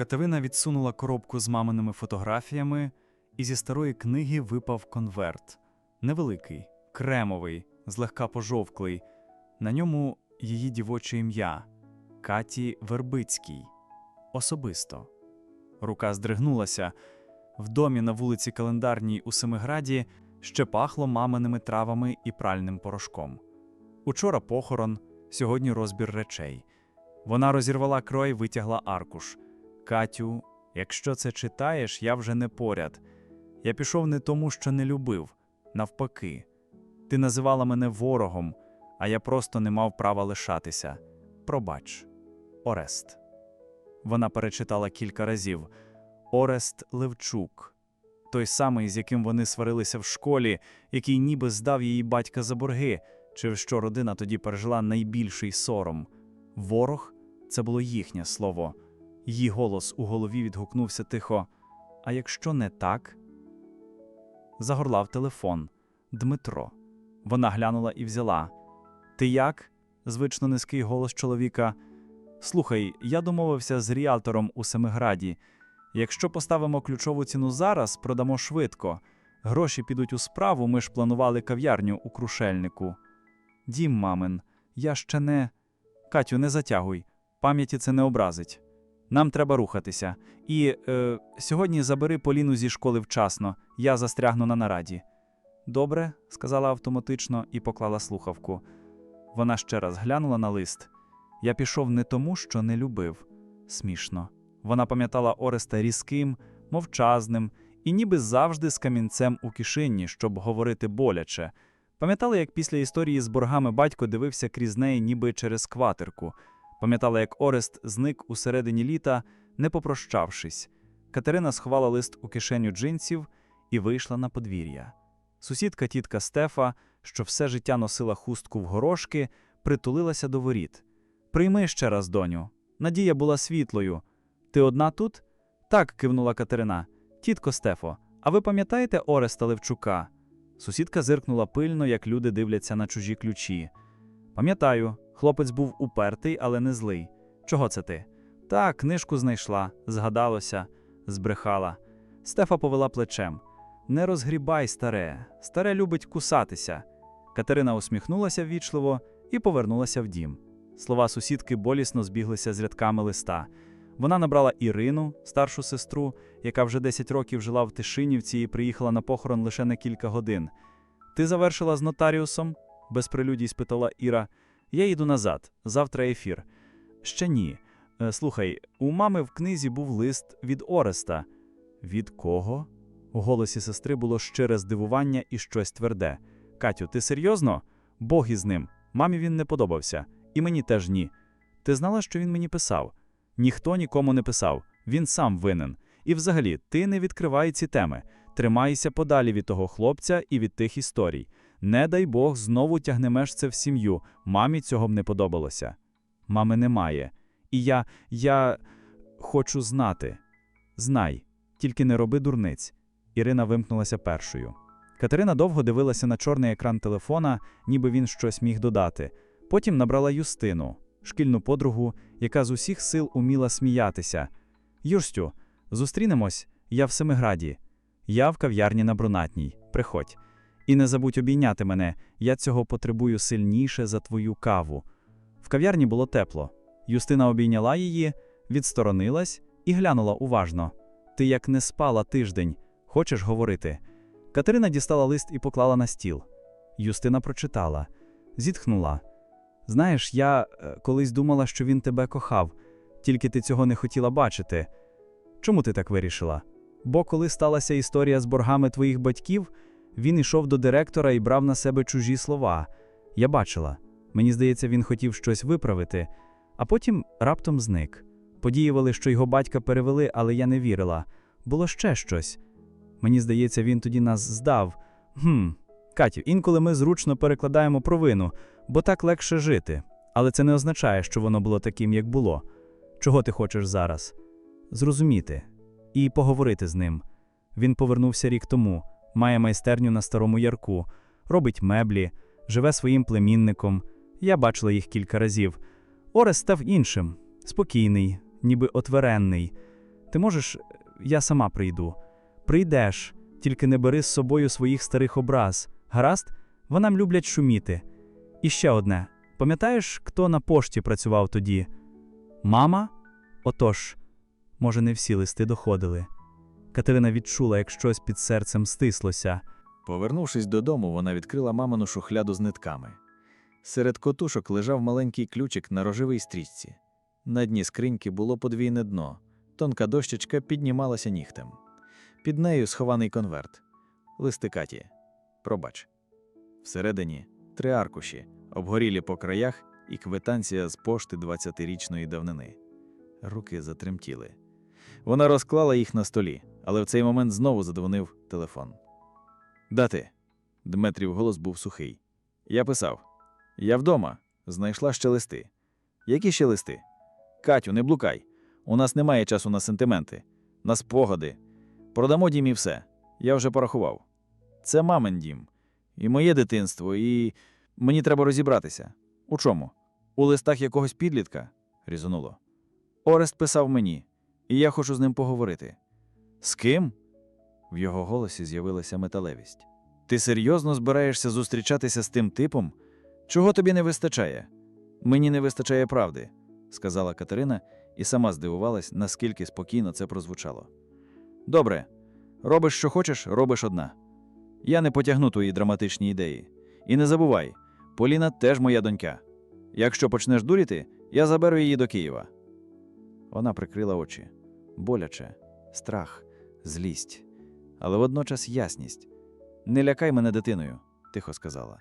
Катерина відсунула коробку з маминими фотографіями, і зі старої книги випав конверт. Невеликий, кремовий, злегка пожовклий. На ньому її дівоче ім'я Каті Вербицькій. Особисто. Рука здригнулася. В домі на вулиці Календарній у Семиграді ще пахло маминими травами і пральним порошком. Учора похорон, сьогодні розбір речей. Вона розірвала крой, витягла аркуш. Катю, якщо це читаєш, я вже не поряд. Я пішов не тому, що не любив, навпаки. Ти називала мене ворогом, а я просто не мав права лишатися. Пробач, Орест. Вона перечитала кілька разів. Орест Левчук, той самий, з яким вони сварилися в школі, який ніби здав її батька за борги, через що родина тоді пережила найбільший сором. Ворог це було їхнє слово. Її голос у голові відгукнувся тихо. А якщо не так? Загорлав телефон. Дмитро. Вона глянула і взяла. Ти як? звично низький голос чоловіка. Слухай, я домовився з ріалтором у Семиграді. Якщо поставимо ключову ціну зараз, продамо швидко. Гроші підуть у справу, ми ж планували кав'ярню у крушельнику. Дім, мамин, я ще не. Катю, не затягуй. Пам'яті це не образить. Нам треба рухатися. І е, сьогодні забери Поліну зі школи вчасно, я застрягну на нараді. Добре, сказала автоматично і поклала слухавку. Вона ще раз глянула на лист. Я пішов не тому, що не любив. Смішно. Вона пам'ятала Ореста різким, мовчазним і ніби завжди з камінцем у кишені, щоб говорити боляче. Пам'ятала, як після історії з боргами батько дивився крізь неї ніби через кватерку. Пам'ятала, як Орест зник у середині літа, не попрощавшись. Катерина сховала лист у кишеню джинсів і вийшла на подвір'я. Сусідка тітка Стефа, що все життя носила хустку в горошки, притулилася до воріт. Прийми ще раз, доню. Надія була світлою. Ти одна тут? Так, кивнула Катерина. Тітко Стефо, а ви пам'ятаєте Ореста Левчука? Сусідка зиркнула пильно, як люди дивляться на чужі ключі. Пам'ятаю, хлопець був упертий, але не злий. Чого це ти? Та, книжку знайшла, згадалося, збрехала. Стефа повела плечем. Не розгрібай, старе, старе любить кусатися. Катерина усміхнулася ввічливо і повернулася в дім. Слова сусідки болісно збіглися з рядками листа. Вона набрала Ірину, старшу сестру, яка вже 10 років жила в Тишинівці і приїхала на похорон лише на кілька годин. Ти завершила з нотаріусом? без прелюдій спитала Іра. Я їду назад, завтра ефір. Ще ні. Е, Слухай, у мами в книзі був лист від Ореста. Від кого? У голосі сестри було щире здивування і щось тверде. Катю, ти серйозно? Бог із ним. Мамі він не подобався. І мені теж ні. Ти знала, що він мені писав? Ніхто нікому не писав. Він сам винен. І взагалі, ти не відкривай ці теми. Тримайся подалі від того хлопця і від тих історій. Не дай Бог, знову тягнемеш це в сім'ю. Мамі цього б не подобалося. Мами немає. І я. я хочу знати. Знай, тільки не роби дурниць. Ірина вимкнулася першою. Катерина довго дивилася на чорний екран телефона, ніби він щось міг додати. Потім набрала Юстину, шкільну подругу, яка з усіх сил уміла сміятися. Юрстю, зустрінемось, я в Семиграді. Я в кав'ярні на Брунатній. Приходь. І не забудь обійняти мене, я цього потребую сильніше за твою каву. В кав'ярні було тепло. Юстина обійняла її, відсторонилась і глянула уважно. Ти як не спала тиждень, хочеш говорити? Катерина дістала лист і поклала на стіл. Юстина прочитала, зітхнула. Знаєш, я е, колись думала, що він тебе кохав, тільки ти цього не хотіла бачити. Чому ти так вирішила? Бо коли сталася історія з боргами твоїх батьків, він ішов до директора і брав на себе чужі слова. Я бачила. Мені здається, він хотів щось виправити, а потім раптом зник. Подіювали, що його батька перевели, але я не вірила. Було ще щось. Мені здається, він тоді нас здав. Хм, Катю, інколи ми зручно перекладаємо провину, бо так легше жити. Але це не означає, що воно було таким, як було. Чого ти хочеш зараз? Зрозуміти і поговорити з ним. Він повернувся рік тому, має майстерню на старому ярку, робить меблі, живе своїм племінником. Я бачила їх кілька разів. Орес став іншим, спокійний, ніби отверенний. Ти можеш, я сама прийду. Прийдеш, тільки не бери з собою своїх старих образ. Гаразд? Вона люблять шуміти. І ще одне. Пам'ятаєш, хто на пошті працював тоді? Мама? Отож, може, не всі листи доходили. Катерина відчула, як щось під серцем стислося. Повернувшись додому, вона відкрила мамину шухляду з нитками. Серед котушок лежав маленький ключик на рожевій стрічці. На дні скриньки було подвійне дно. Тонка дощечка піднімалася нігтем. Під нею схований конверт. Листи Каті. Пробач. Всередині три аркуші, обгорілі по краях і квитанція з пошти 20-річної давнини. Руки затремтіли. Вона розклала їх на столі, але в цей момент знову задзвонив телефон. Дати. Дмитрів голос був сухий. Я писав. Я вдома. Знайшла ще листи. Які ще листи? Катю, не блукай. У нас немає часу на сентименти, на спогади. Продамо дім і все. Я вже порахував. Це мамин дім. І моє дитинство, і мені треба розібратися. У чому? У листах якогось підлітка? різонуло. Орест писав мені, і я хочу з ним поговорити. З ким? В його голосі з'явилася металевість. Ти серйозно збираєшся зустрічатися з тим типом? Чого тобі не вистачає? Мені не вистачає правди, сказала Катерина і сама здивувалась, наскільки спокійно це прозвучало. Добре, робиш, що хочеш, робиш одна. Я не потягну твої драматичні ідеї. І не забувай, Поліна теж моя донька. Якщо почнеш дуріти, я заберу її до Києва. Вона прикрила очі. Боляче, страх, злість, але водночас ясність. Не лякай мене дитиною, тихо сказала.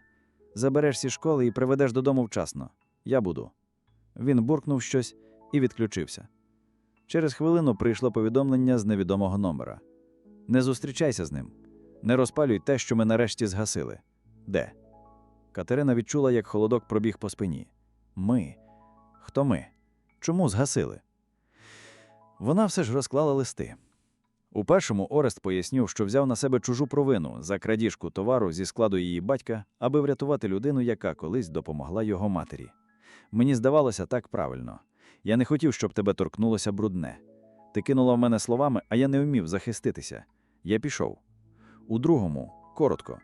Забереш зі школи і приведеш додому вчасно. Я буду. Він буркнув щось і відключився. Через хвилину прийшло повідомлення з невідомого номера. Не зустрічайся з ним. Не розпалюй те, що ми нарешті згасили. Де? Катерина відчула, як холодок пробіг по спині. Ми. Хто ми? Чому згасили? Вона все ж розклала листи. У першому Орест пояснив, що взяв на себе чужу провину за крадіжку товару зі складу її батька, аби врятувати людину, яка колись допомогла його матері. Мені здавалося так правильно. Я не хотів, щоб тебе торкнулося брудне. Ти кинула в мене словами, а я не вмів захиститися. Я пішов. У другому коротко.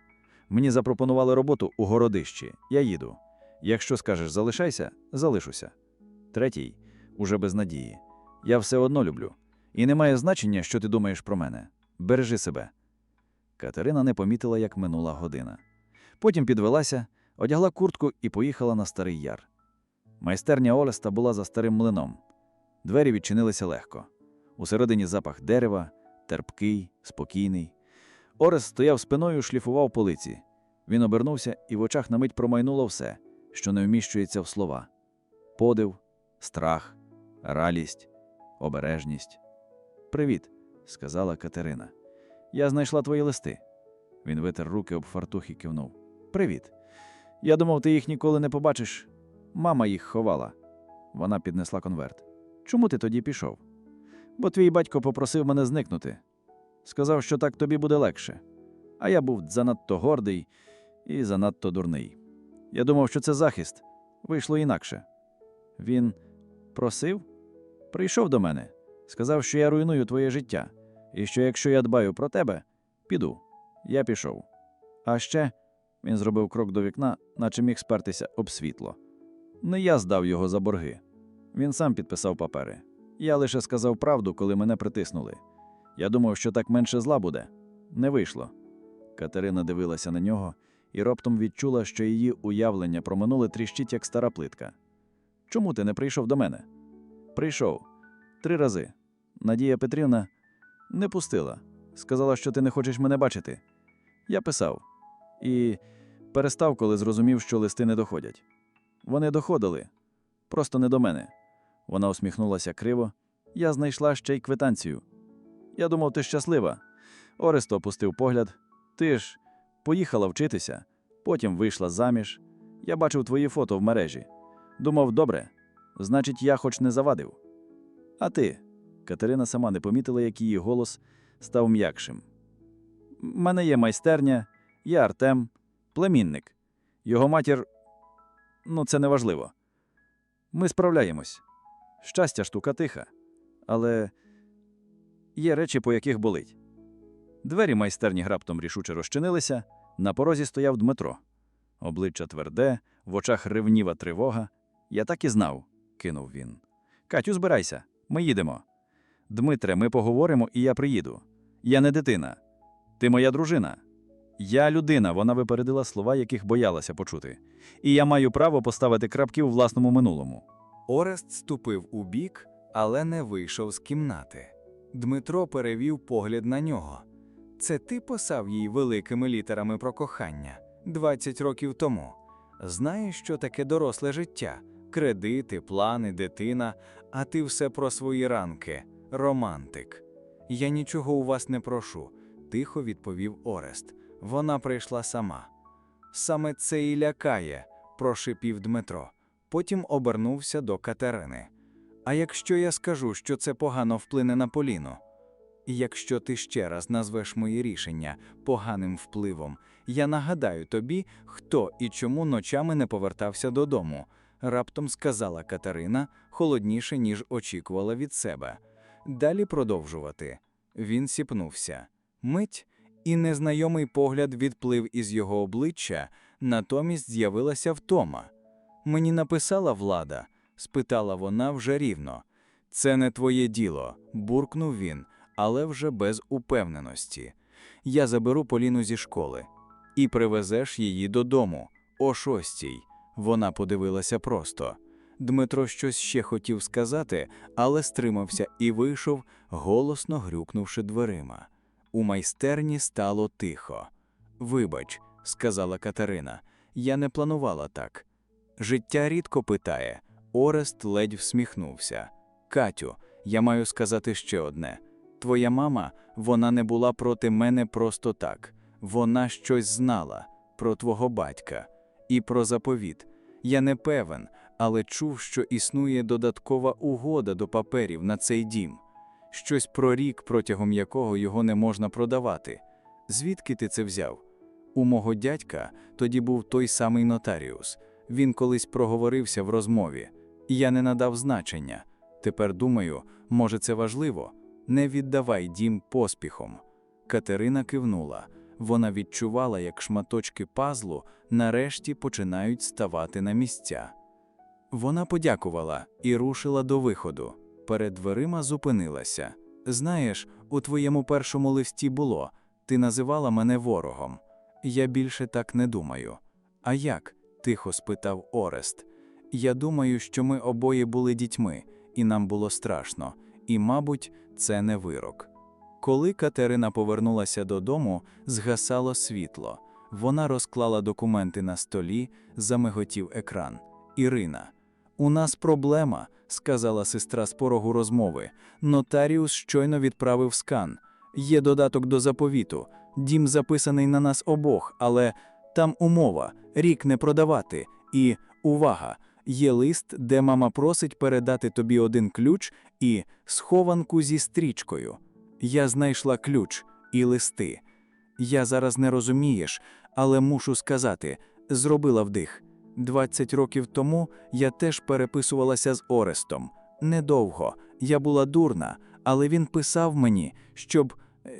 Мені запропонували роботу у городищі. Я їду. Якщо скажеш залишайся, залишуся. Третій уже без надії. Я все одно люблю. І не має значення, що ти думаєш про мене. Бережи себе. Катерина не помітила, як минула година. Потім підвелася, одягла куртку і поїхала на старий яр. Майстерня Олеста була за старим млином. Двері відчинилися легко. Усередині запах дерева, терпкий, спокійний. Орест стояв спиною, шліфував полиці. Він обернувся, і в очах на мить промайнуло все, що не вміщується в слова: подив, страх, ралість, обережність. Привіт, сказала Катерина. Я знайшла твої листи. Він витер руки об фартух і кивнув. Привіт. Я думав, ти їх ніколи не побачиш. Мама їх ховала. Вона піднесла конверт. Чому ти тоді пішов? Бо твій батько попросив мене зникнути. Сказав, що так тобі буде легше. А я був занадто гордий і занадто дурний. Я думав, що це захист. Вийшло інакше. Він просив, прийшов до мене, сказав, що я руйную твоє життя, і що якщо я дбаю про тебе, піду. Я пішов. А ще він зробив крок до вікна, наче міг спертися об світло. Не я здав його за борги. Він сам підписав папери. Я лише сказав правду, коли мене притиснули. Я думав, що так менше зла буде. Не вийшло. Катерина дивилася на нього і раптом відчула, що її уявлення про минуле тріщить, як стара плитка. Чому ти не прийшов до мене? Прийшов. Три рази. Надія Петрівна не пустила. Сказала, що ти не хочеш мене бачити. Я писав. І перестав, коли зрозумів, що листи не доходять. Вони доходили, просто не до мене. Вона усміхнулася криво. Я знайшла ще й квитанцію. Я думав, ти щаслива. Орест опустив погляд. Ти ж поїхала вчитися, потім вийшла заміж. Я бачив твої фото в мережі. Думав, добре, значить, я хоч не завадив. А ти? Катерина сама не помітила, як її голос став м'якшим. «М- Мене є майстерня, є Артем, племінник. Його матір. Ну, це неважливо. Ми справляємось. Щастя, штука тиха. Але Є речі, по яких болить. Двері майстерні раптом рішуче розчинилися. На порозі стояв Дмитро. Обличчя тверде, в очах ревніва тривога. Я так і знав, кинув він. Катю, збирайся, ми їдемо. Дмитре, ми поговоримо, і я приїду. Я не дитина. Ти моя дружина. Я людина, вона випередила слова, яких боялася почути. І я маю право поставити крапки у власному минулому. Орест ступив у бік, але не вийшов з кімнати. Дмитро перевів погляд на нього. Це ти писав їй великими літерами про кохання 20 років тому. Знаєш, що таке доросле життя? Кредити, плани, дитина, а ти все про свої ранки, романтик. Я нічого у вас не прошу, тихо відповів Орест. Вона прийшла сама. Саме це і лякає, прошипів Дмитро. Потім обернувся до Катерини. А якщо я скажу, що це погано вплине на Поліну? Якщо ти ще раз назвеш мої рішення поганим впливом, я нагадаю тобі, хто і чому ночами не повертався додому, раптом сказала Катерина, холодніше, ніж очікувала від себе. Далі продовжувати. Він сіпнувся. Мить, і незнайомий погляд відплив із його обличчя, натомість з'явилася втома. Мені написала влада, спитала вона вже рівно. Це не твоє діло, буркнув він, але вже без упевненості. Я заберу Поліну зі школи і привезеш її додому о шостій. Вона подивилася просто. Дмитро щось ще хотів сказати, але стримався і вийшов, голосно грюкнувши дверима. У майстерні стало тихо. Вибач, сказала Катерина, я не планувала так. Життя рідко питає. Орест ледь всміхнувся. Катю, я маю сказати ще одне. Твоя мама, вона не була проти мене просто так. Вона щось знала про твого батька і про заповіт. Я не певен, але чув, що існує додаткова угода до паперів на цей дім. Щось про рік, протягом якого його не можна продавати. Звідки ти це взяв? У мого дядька тоді був той самий нотаріус. Він колись проговорився в розмові. Я не надав значення. Тепер думаю, може, це важливо. Не віддавай дім поспіхом. Катерина кивнула. Вона відчувала, як шматочки пазлу нарешті починають ставати на місця. Вона подякувала і рушила до виходу. Перед дверима зупинилася. Знаєш, у твоєму першому листі було ти називала мене ворогом. Я більше так не думаю. А як? тихо спитав Орест. Я думаю, що ми обоє були дітьми, і нам було страшно, і, мабуть, це не вирок. Коли Катерина повернулася додому, згасало світло. Вона розклала документи на столі, замиготів екран. Ірина. У нас проблема, сказала сестра з порогу розмови. Нотаріус щойно відправив скан. Є додаток до заповіту. Дім записаний на нас обох, але там умова рік не продавати. І увага! Є лист, де мама просить передати тобі один ключ і схованку зі стрічкою. Я знайшла ключ і листи. Я зараз не розумієш, але мушу сказати, зробила вдих. 20 років тому я теж переписувалася з Орестом. Недовго. Я була дурна, але він писав мені, щоб,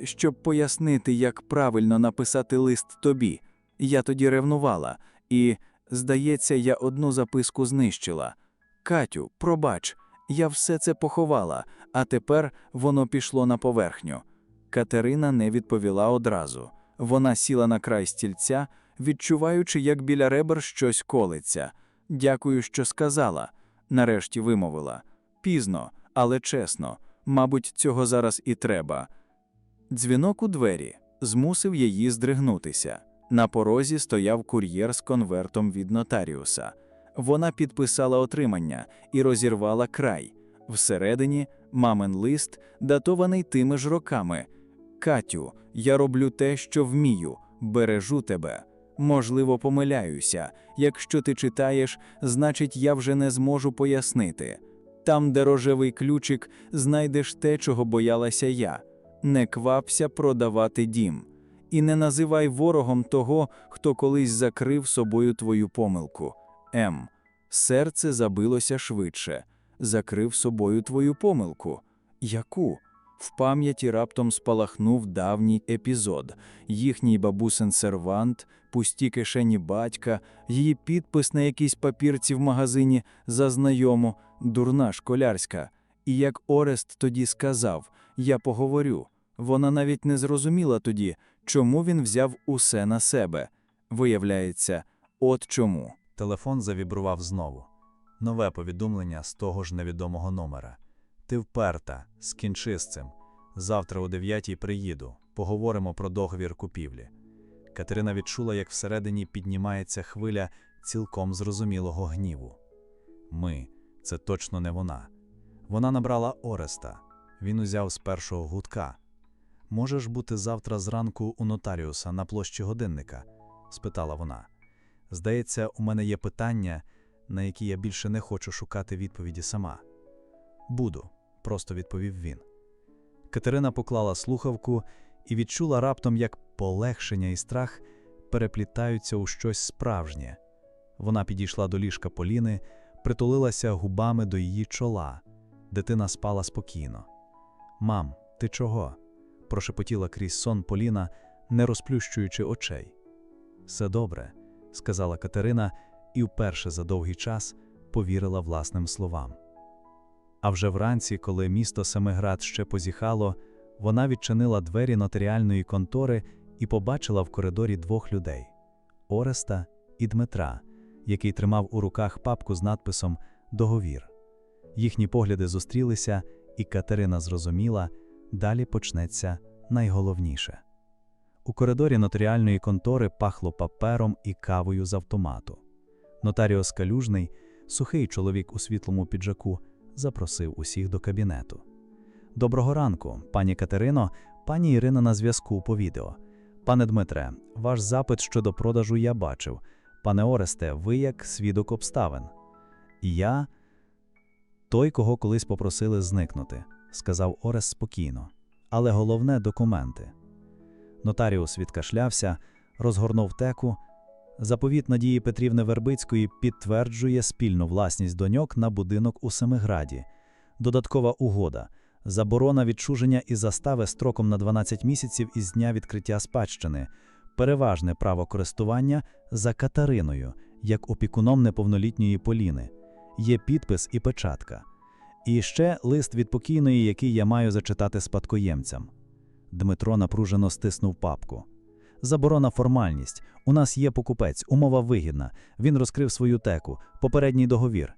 щоб пояснити, як правильно написати лист тобі. Я тоді ревнувала, і, здається, я одну записку знищила. Катю, пробач, я все це поховала, а тепер воно пішло на поверхню. Катерина не відповіла одразу. Вона сіла на край стільця, відчуваючи, як біля ребер щось колиться. Дякую, що сказала. Нарешті вимовила. Пізно, але чесно. Мабуть, цього зараз і треба. Дзвінок у двері змусив її здригнутися. На порозі стояв кур'єр з конвертом від нотаріуса. Вона підписала отримання і розірвала край. Всередині мамин лист, датований тими ж роками. Катю, я роблю те, що вмію, бережу тебе. Можливо, помиляюся. Якщо ти читаєш, значить, я вже не зможу пояснити. Там, де рожевий ключик, знайдеш те, чого боялася я. Не квапся продавати дім. І не називай ворогом того, хто колись закрив собою твою помилку. М. Серце забилося швидше. Закрив собою твою помилку. Яку? В пам'яті раптом спалахнув давній епізод. Їхній бабусин сервант, пусті кишені батька, її підпис на якійсь папірці в магазині за знайому, дурна школярська. І як Орест тоді сказав Я поговорю. Вона навіть не зрозуміла тоді, чому він взяв усе на себе. Виявляється, от чому. Телефон завібрував знову. Нове повідомлення з того ж невідомого номера. Ти вперта, скінчи з цим. Завтра о дев'ятій приїду. Поговоримо про договір купівлі. Катерина відчула, як всередині піднімається хвиля цілком зрозумілого гніву. Ми це точно не вона. Вона набрала Ореста. Він узяв з першого гудка. Можеш бути завтра зранку у нотаріуса на площі годинника? спитала вона. Здається, у мене є питання, на які я більше не хочу шукати відповіді сама. Буду, просто відповів він. Катерина поклала слухавку і відчула раптом, як полегшення і страх переплітаються у щось справжнє. Вона підійшла до ліжка Поліни, притулилася губами до її чола. Дитина спала спокійно. Мам, ти чого? прошепотіла крізь сон Поліна, не розплющуючи очей. Все добре, сказала Катерина і вперше за довгий час повірила власним словам. А вже вранці, коли місто Семиград ще позіхало, вона відчинила двері нотаріальної контори і побачила в коридорі двох людей Ореста і Дмитра, який тримав у руках папку з надписом Договір. Їхні погляди зустрілися, і Катерина зрозуміла, далі почнеться найголовніше. У коридорі нотаріальної контори пахло папером і кавою з автомату. Нотаріус Калюжний, сухий чоловік у світлому піджаку, запросив усіх до кабінету. Доброго ранку, пані Катерино, пані Ірина на зв'язку по відео. Пане Дмитре, ваш запит щодо продажу я бачив. Пане Оресте, ви як свідок обставин. Я той, кого колись попросили зникнути, сказав Орес спокійно. Але головне документи. Нотаріус відкашлявся, розгорнув теку. Заповіт Надії Петрівни Вербицької підтверджує спільну власність доньок на будинок у Семиграді. Додаткова угода. Заборона відчуження і застави строком на 12 місяців із дня відкриття спадщини. Переважне право користування за Катериною, як опікуном неповнолітньої Поліни. Є підпис і печатка. І ще лист від покійної, який я маю зачитати спадкоємцям. Дмитро напружено стиснув папку. Заборона формальність. У нас є покупець, умова вигідна. Він розкрив свою теку, попередній договір.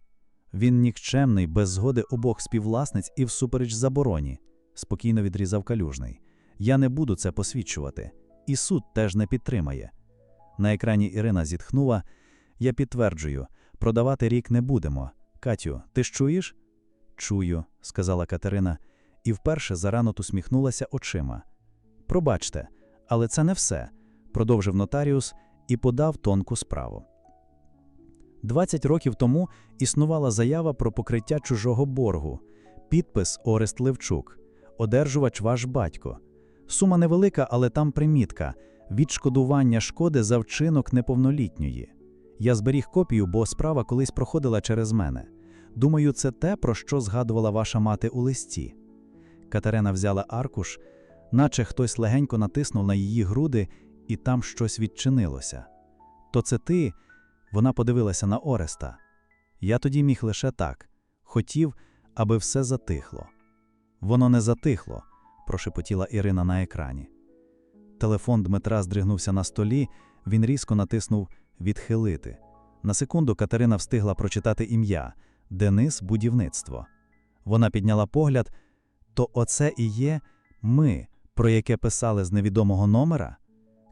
Він нікчемний, без згоди обох співвласниць і всупереч забороні, спокійно відрізав калюжний. Я не буду це посвідчувати. І суд теж не підтримає. На екрані Ірина зітхнула. Я підтверджую, продавати рік не будемо. Катю, ти ж чуєш? Чую, сказала Катерина, і вперше зарано усміхнулася очима. Пробачте, але це не все, продовжив нотаріус і подав тонку справу. 20 років тому існувала заява про покриття чужого боргу, підпис Орест Левчук, одержувач ваш батько. Сума невелика, але там примітка відшкодування шкоди за вчинок неповнолітньої. Я зберіг копію, бо справа колись проходила через мене. Думаю, це те, про що згадувала ваша мати у листі. Катерина взяла аркуш, наче хтось легенько натиснув на її груди, і там щось відчинилося. То це ти. Вона подивилася на Ореста. Я тоді міг лише так хотів, аби все затихло. Воно не затихло, прошепотіла Ірина на екрані. Телефон Дмитра здригнувся на столі, він різко натиснув Відхилити. На секунду Катерина встигла прочитати ім'я Денис Будівництво. Вона підняла погляд. То оце і є ми, про яке писали з невідомого номера?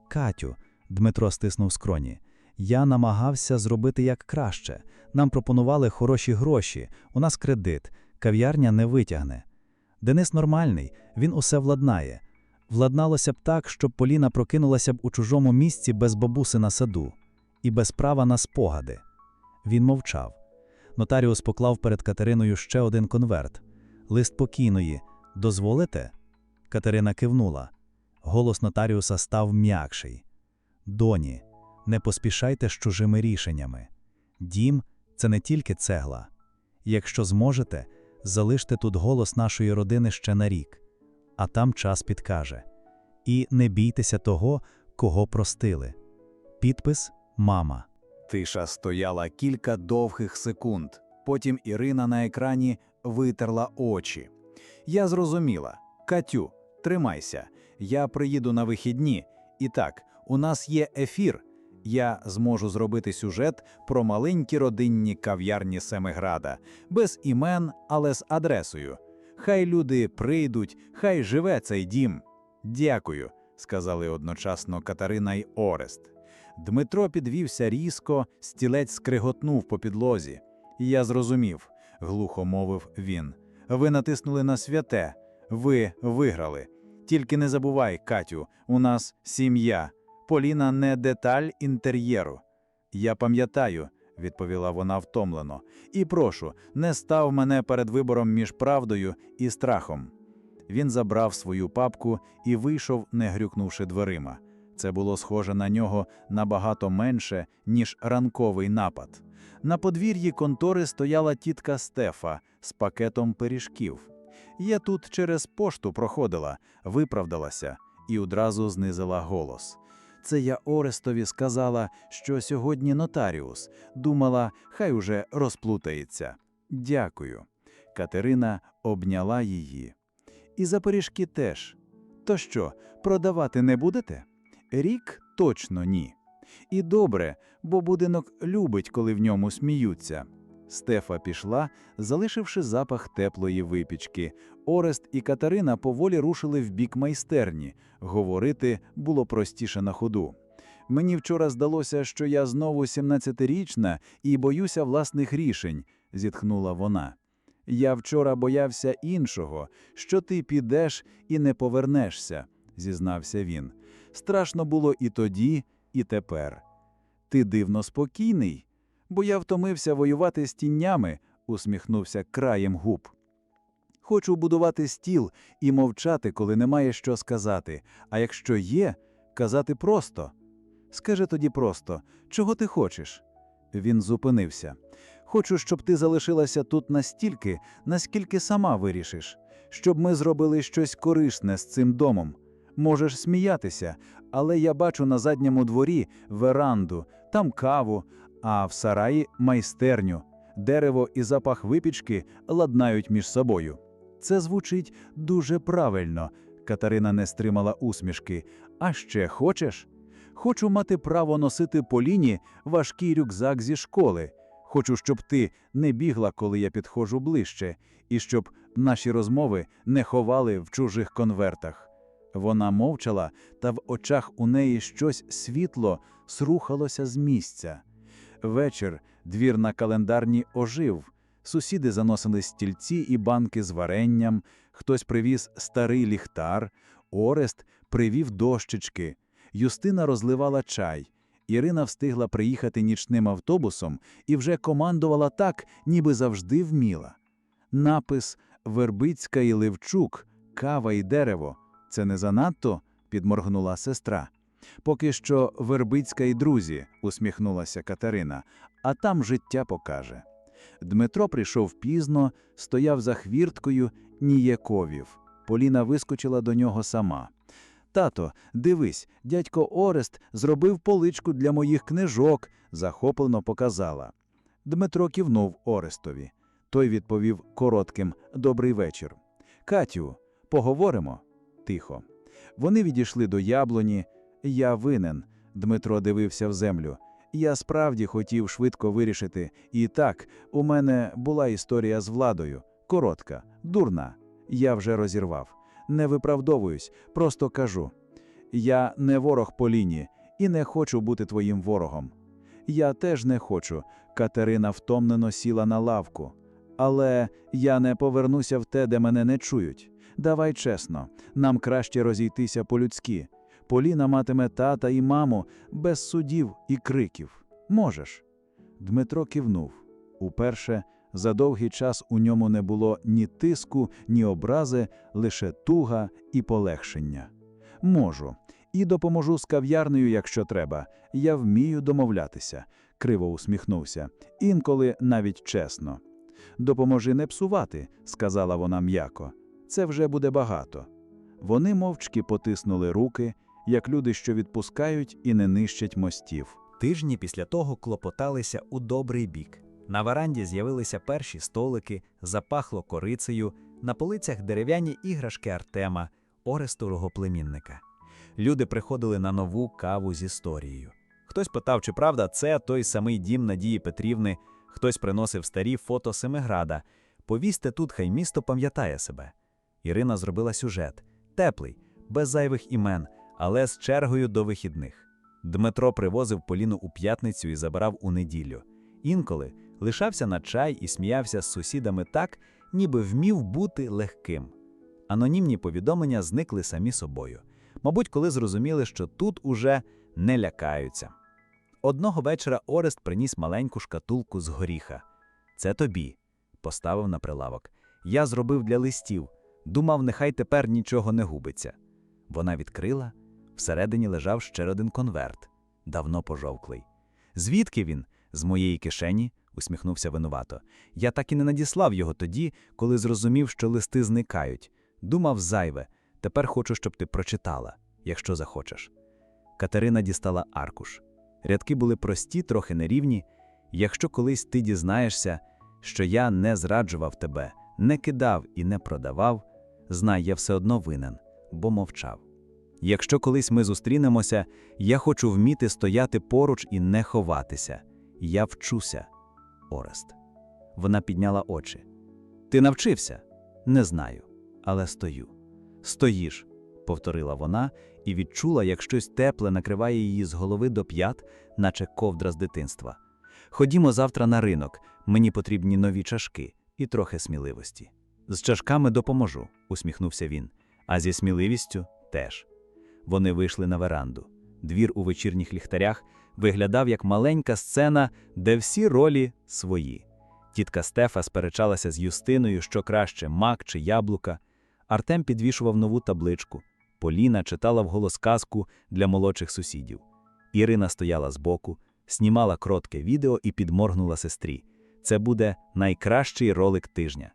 Катю, Дмитро стиснув скроні. Я намагався зробити як краще. Нам пропонували хороші гроші, у нас кредит, кав'ярня не витягне. Денис нормальний, він усе владнає. Владналося б так, щоб Поліна прокинулася б у чужому місці без бабуси на саду і без права на спогади. Він мовчав. Нотаріус поклав перед Катериною ще один конверт. Лист покійної. Дозволите? Катерина кивнула. Голос нотаріуса став м'якший. Доні, не поспішайте з чужими рішеннями. Дім це не тільки цегла. Якщо зможете, залиште тут голос нашої родини ще на рік. а там час підкаже. І не бійтеся того, кого простили. Підпис Мама. Тиша стояла кілька довгих секунд. Потім Ірина на екрані витерла очі. Я зрозуміла. Катю, тримайся. Я приїду на вихідні. І так, у нас є ефір. Я зможу зробити сюжет про маленькі родинні кав'ярні Семиграда, без імен, але з адресою. Хай люди прийдуть, хай живе цей дім. Дякую, сказали одночасно Катерина й Орест. Дмитро підвівся різко, стілець скриготнув по підлозі. Я зрозумів, глухо мовив він. Ви натиснули на святе, ви виграли. Тільки не забувай, Катю, у нас сім'я. Поліна не деталь інтер'єру. Я пам'ятаю, відповіла вона втомлено. І прошу, не став мене перед вибором між правдою і страхом. Він забрав свою папку і вийшов, не грюкнувши дверима. Це було схоже на нього набагато менше, ніж ранковий напад. На подвір'ї контори стояла тітка Стефа з пакетом пиріжків. Я тут через пошту проходила, виправдалася і одразу знизила голос. Це я Орестові сказала, що сьогодні нотаріус. Думала, хай уже розплутається. Дякую. Катерина обняла її. І за пиріжки теж. То що, продавати не будете? Рік точно ні. І добре, бо будинок любить, коли в ньому сміються. Стефа пішла, залишивши запах теплої випічки. Орест і Катерина поволі рушили в бік майстерні. Говорити було простіше на ходу. Мені вчора здалося, що я знову 17-річна і боюся власних рішень, зітхнула вона. Я вчора боявся іншого, що ти підеш і не повернешся, зізнався він. Страшно було і тоді, і тепер. Ти дивно спокійний, бо я втомився воювати з тіннями, усміхнувся краєм губ. Хочу будувати стіл і мовчати, коли немає що сказати, а якщо є, казати просто. Скажи тоді просто, чого ти хочеш? Він зупинився. Хочу, щоб ти залишилася тут настільки, наскільки сама вирішиш, щоб ми зробили щось корисне з цим домом. Можеш сміятися, але я бачу на задньому дворі веранду, там каву, а в сараї майстерню. Дерево і запах випічки ладнають між собою. Це звучить дуже правильно. Катерина не стримала усмішки. А ще хочеш? Хочу мати право носити Поліні важкий рюкзак зі школи. Хочу, щоб ти не бігла, коли я підходжу ближче, і щоб наші розмови не ховали в чужих конвертах. Вона мовчала, та в очах у неї щось світло срухалося з місця. Вечір двір на календарні ожив. Сусіди заносили стільці і банки з варенням, хтось привіз старий ліхтар, Орест привів дощечки, Юстина розливала чай. Ірина встигла приїхати нічним автобусом і вже командувала так, ніби завжди вміла. Напис Вербицька і Левчук, кава і дерево. Це не занадто? підморгнула сестра. Поки що Вербицька і друзі, усміхнулася Катерина, а там життя покаже. Дмитро прийшов пізно, стояв за хвірткою, ніяковів. Поліна вискочила до нього сама. Тато, дивись, дядько Орест зробив поличку для моїх книжок, захоплено показала. Дмитро кивнув Орестові. Той відповів коротким Добрий вечір. Катю, поговоримо? Тихо. Вони відійшли до яблуні. Я винен. Дмитро дивився в землю. Я справді хотів швидко вирішити. І так, у мене була історія з владою. Коротка, дурна. Я вже розірвав. Не виправдовуюсь, просто кажу. Я не ворог Поліні і не хочу бути твоїм ворогом. Я теж не хочу. Катерина втомлено сіла на лавку. Але я не повернуся в те, де мене не чують. Давай чесно, нам краще розійтися по-людськи. Поліна матиме тата і маму без судів і криків. Можеш. Дмитро кивнув. Уперше за довгий час у ньому не було ні тиску, ні образи, лише туга і полегшення. Можу. І допоможу з кав'ярнею, якщо треба. Я вмію домовлятися, криво усміхнувся. Інколи навіть чесно. Допоможи не псувати, сказала вона м'яко. Це вже буде багато. Вони мовчки потиснули руки, як люди, що відпускають і не нищать мостів. Тижні після того клопоталися у добрий бік. На веранді з'явилися перші столики, запахло корицею, на полицях дерев'яні іграшки Артема, Орестового племінника. Люди приходили на нову каву з історією. Хтось питав, чи правда це той самий дім Надії Петрівни, хтось приносив старі фото Семиграда. Повісьте тут, хай місто пам'ятає себе. Ірина зробила сюжет теплий, без зайвих імен, але з чергою до вихідних. Дмитро привозив Поліну у п'ятницю і забирав у неділю. Інколи лишався на чай і сміявся з сусідами так, ніби вмів бути легким. Анонімні повідомлення зникли самі собою. Мабуть, коли зрозуміли, що тут уже не лякаються. Одного вечора Орест приніс маленьку шкатулку з горіха. Це тобі, поставив на прилавок. Я зробив для листів. Думав, нехай тепер нічого не губиться. Вона відкрила. Всередині лежав ще один конверт, давно пожовклий. Звідки він? З моєї кишені, усміхнувся винувато. Я так і не надіслав його тоді, коли зрозумів, що листи зникають. Думав зайве. Тепер хочу, щоб ти прочитала, якщо захочеш. Катерина дістала аркуш. Рядки були прості, трохи нерівні. Якщо колись ти дізнаєшся, що я не зраджував тебе, не кидав і не продавав, знай, я все одно винен, бо мовчав. Якщо колись ми зустрінемося, я хочу вміти стояти поруч і не ховатися. Я вчуся, Орест. Вона підняла очі. Ти навчився? Не знаю, але стою. Стоїш, повторила вона і відчула, як щось тепле накриває її з голови до п'ят, наче ковдра з дитинства. Ходімо завтра на ринок, мені потрібні нові чашки і трохи сміливості. З чашками допоможу, усміхнувся він, а зі сміливістю теж. Вони вийшли на веранду. Двір у вечірніх ліхтарях виглядав як маленька сцена, де всі ролі свої. Тітка Стефа сперечалася з Юстиною, що краще мак чи яблука. Артем підвішував нову табличку. Поліна читала вголос казку для молодших сусідів. Ірина стояла збоку, знімала кротке відео і підморгнула сестрі. Це буде найкращий ролик тижня.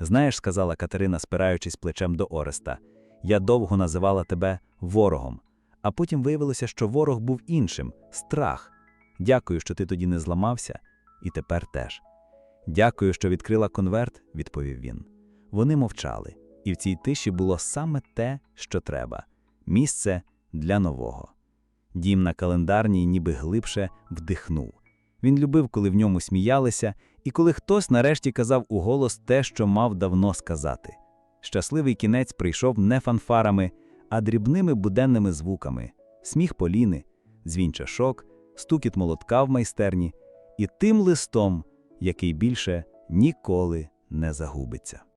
Знаєш, сказала Катерина, спираючись плечем до Ореста, я довго називала тебе ворогом, а потім виявилося, що ворог був іншим страх. Дякую, що ти тоді не зламався, і тепер теж. Дякую, що відкрила конверт, відповів він. Вони мовчали, і в цій тиші було саме те, що треба місце для нового. Дім на календарній ніби глибше вдихнув. Він любив, коли в ньому сміялися, і коли хтось нарешті казав у голос те, що мав давно сказати. Щасливий кінець прийшов не фанфарами, а дрібними буденними звуками: сміх Поліни, дзвін чашок, стукіт молотка в майстерні і тим листом, який більше ніколи не загубиться.